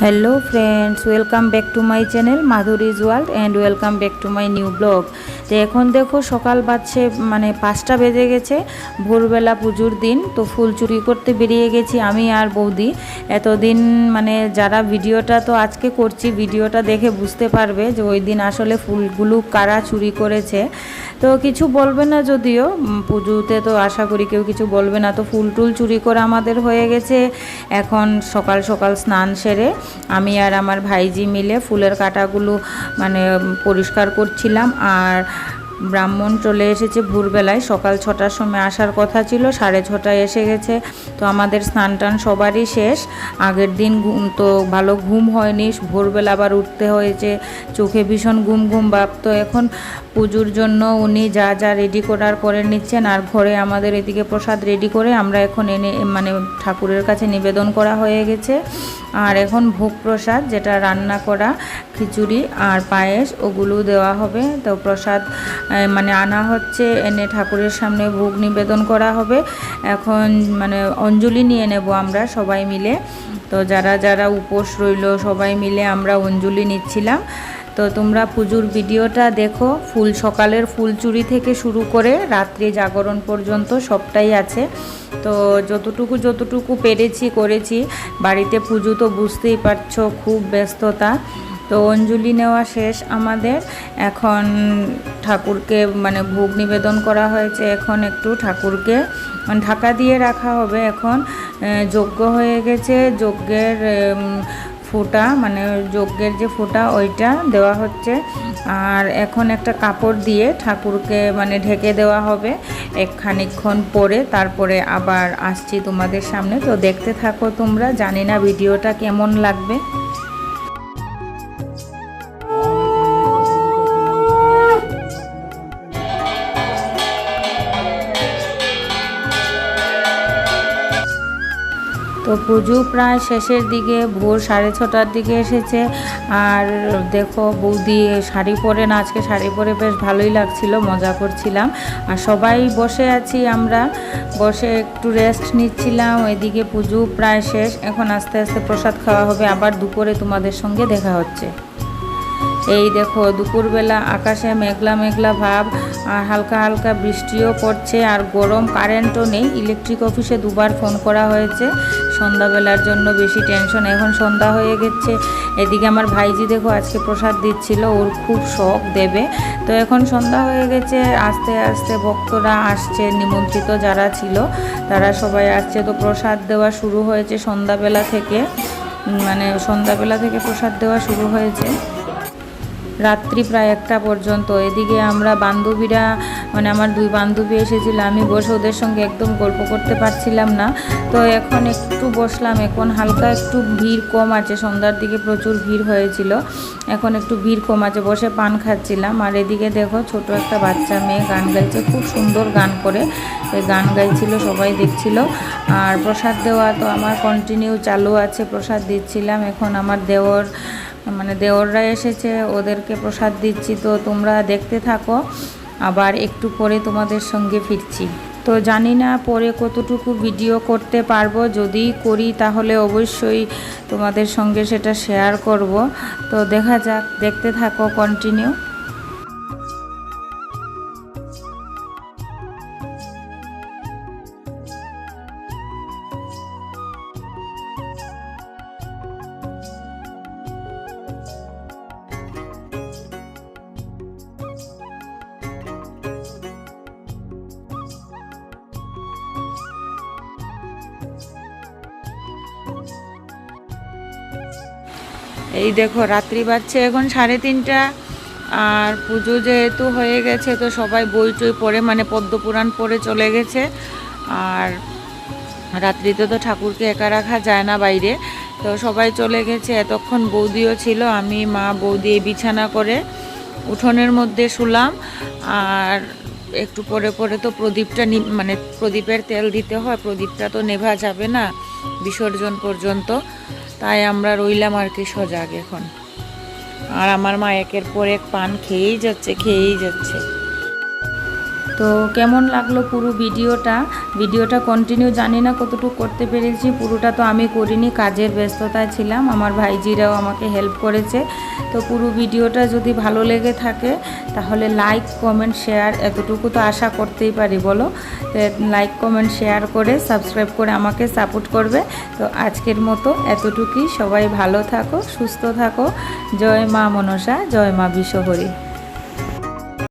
Hello friends, welcome back to my channel Madhuri's World and welcome back to my new blog. তো এখন দেখো সকাল বাজছে মানে পাঁচটা বেজে গেছে ভোরবেলা পুজোর দিন তো ফুল চুরি করতে বেরিয়ে গেছি আমি আর বৌদি এতদিন মানে যারা ভিডিওটা তো আজকে করছি ভিডিওটা দেখে বুঝতে পারবে যে ওই দিন আসলে ফুলগুলো কারা চুরি করেছে তো কিছু বলবে না যদিও পুজোতে তো আশা করি কেউ কিছু বলবে না তো ফুল টুল চুরি করে আমাদের হয়ে গেছে এখন সকাল সকাল স্নান সেরে আমি আর আমার ভাইজি মিলে ফুলের কাটাগুলো মানে পরিষ্কার করছিলাম আর ব্রাহ্মণ চলে এসেছে ভোরবেলায় সকাল ছটার সময় আসার কথা ছিল সাড়ে ছটায় এসে গেছে তো আমাদের স্নান টান সবারই শেষ আগের দিন তো ভালো ঘুম হয়নি ভোরবেলা আবার উঠতে হয়েছে চোখে ভীষণ ঘুম ঘুম ভাব তো এখন পুজোর জন্য উনি যা যা রেডি করার করে নিচ্ছেন আর ঘরে আমাদের এদিকে প্রসাদ রেডি করে আমরা এখন এনে মানে ঠাকুরের কাছে নিবেদন করা হয়ে গেছে আর এখন ভোগ প্রসাদ যেটা রান্না করা খিচুড়ি আর পায়েস ওগুলো দেওয়া হবে তো প্রসাদ মানে আনা হচ্ছে এনে ঠাকুরের সামনে ভোগ নিবেদন করা হবে এখন মানে অঞ্জলি নিয়ে নেব আমরা সবাই মিলে তো যারা যারা উপোস রইল সবাই মিলে আমরা অঞ্জলি নিচ্ছিলাম তো তোমরা পুজোর ভিডিওটা দেখো ফুল সকালের ফুল চুরি থেকে শুরু করে রাত্রি জাগরণ পর্যন্ত সবটাই আছে তো যতটুকু যতটুকু পেরেছি করেছি বাড়িতে পুজো তো বুঝতেই পারছো খুব ব্যস্ততা তো অঞ্জলি নেওয়া শেষ আমাদের এখন ঠাকুরকে মানে ভোগ নিবেদন করা হয়েছে এখন একটু ঠাকুরকে ঢাকা দিয়ে রাখা হবে এখন যজ্ঞ হয়ে গেছে যজ্ঞের ফোঁটা মানে যজ্ঞের যে ফোঁটা ওইটা দেওয়া হচ্ছে আর এখন একটা কাপড় দিয়ে ঠাকুরকে মানে ঢেকে দেওয়া হবে এক পরে তারপরে আবার আসছি তোমাদের সামনে তো দেখতে থাকো তোমরা জানি না ভিডিওটা কেমন লাগবে তো পুজো প্রায় শেষের দিকে ভোর সাড়ে ছটার দিকে এসেছে আর দেখো বৌদি শাড়ি পরে না আজকে শাড়ি পরে বেশ ভালোই লাগছিল মজা করছিলাম আর সবাই বসে আছি আমরা বসে একটু রেস্ট নিচ্ছিলাম এদিকে পুজো প্রায় শেষ এখন আস্তে আস্তে প্রসাদ খাওয়া হবে আবার দুপুরে তোমাদের সঙ্গে দেখা হচ্ছে এই দেখো দুপুরবেলা আকাশে মেঘলা মেঘলা ভাব আর হালকা হালকা বৃষ্টিও পড়ছে আর গরম কারেন্টও নেই ইলেকট্রিক অফিসে দুবার ফোন করা হয়েছে সন্ধ্যাবেলার জন্য বেশি টেনশন এখন সন্ধ্যা হয়ে গেছে এদিকে আমার ভাইজি দেখো আজকে প্রসাদ দিচ্ছিল ওর খুব শখ দেবে তো এখন সন্ধ্যা হয়ে গেছে আস্তে আস্তে ভক্তরা আসছে নিমন্ত্রিত যারা ছিল তারা সবাই আসছে তো প্রসাদ দেওয়া শুরু হয়েছে সন্ধ্যাবেলা থেকে মানে সন্ধ্যাবেলা থেকে প্রসাদ দেওয়া শুরু হয়েছে রাত্রি প্রায় একটা পর্যন্ত এদিকে আমরা বান্ধবীরা মানে আমার দুই বান্ধবী এসেছিল আমি বসে ওদের সঙ্গে একদম গল্প করতে পারছিলাম না তো এখন একটু বসলাম এখন হালকা একটু ভিড় কম আছে সন্ধ্যার দিকে প্রচুর ভিড় হয়েছিল এখন একটু ভিড় কম আছে বসে পান খাচ্ছিলাম আর এদিকে দেখো ছোট একটা বাচ্চা মেয়ে গান গাইছে খুব সুন্দর গান করে গান গাইছিল সবাই দেখছিল আর প্রসাদ দেওয়া তো আমার কন্টিনিউ চালু আছে প্রসাদ দিচ্ছিলাম এখন আমার দেওয়ার মানে দেওররা এসেছে ওদেরকে প্রসাদ দিচ্ছি তো তোমরা দেখতে থাকো আবার একটু পরে তোমাদের সঙ্গে ফিরছি তো জানি না পরে কতটুকু ভিডিও করতে পারবো যদি করি তাহলে অবশ্যই তোমাদের সঙ্গে সেটা শেয়ার করব তো দেখা যাক দেখতে থাকো কন্টিনিউ এই দেখো রাত্রি বাজছে এখন সাড়ে তিনটা আর পুজো যেহেতু হয়ে গেছে তো সবাই বই টই পড়ে মানে পদ্মপুরাণ পড়ে চলে গেছে আর রাত্রিতে তো ঠাকুরকে একা রাখা যায় না বাইরে তো সবাই চলে গেছে এতক্ষণ বৌদিও ছিল আমি মা বৌদি বিছানা করে উঠোনের মধ্যে শুলাম আর একটু পরে পরে তো প্রদীপটা মানে প্রদীপের তেল দিতে হয় প্রদীপটা তো নেভা যাবে না বিসর্জন পর্যন্ত তাই আমরা রইলাম আর কি সজাগ এখন আর আমার মা একের পর এক পান খেয়েই যাচ্ছে খেয়েই যাচ্ছে তো কেমন লাগলো পুরো ভিডিওটা ভিডিওটা কন্টিনিউ জানি না কতটুকু করতে পেরেছি পুরোটা তো আমি করিনি কাজের ব্যস্ততায় ছিলাম আমার ভাইজিরাও আমাকে হেল্প করেছে তো পুরো ভিডিওটা যদি ভালো লেগে থাকে তাহলে লাইক কমেন্ট শেয়ার এতটুকু তো আশা করতেই পারি বলো তো লাইক কমেন্ট শেয়ার করে সাবস্ক্রাইব করে আমাকে সাপোর্ট করবে তো আজকের মতো এতটুকুই সবাই ভালো থাকো সুস্থ থাকো জয় মা মনসা জয় মা বিশ্বহরী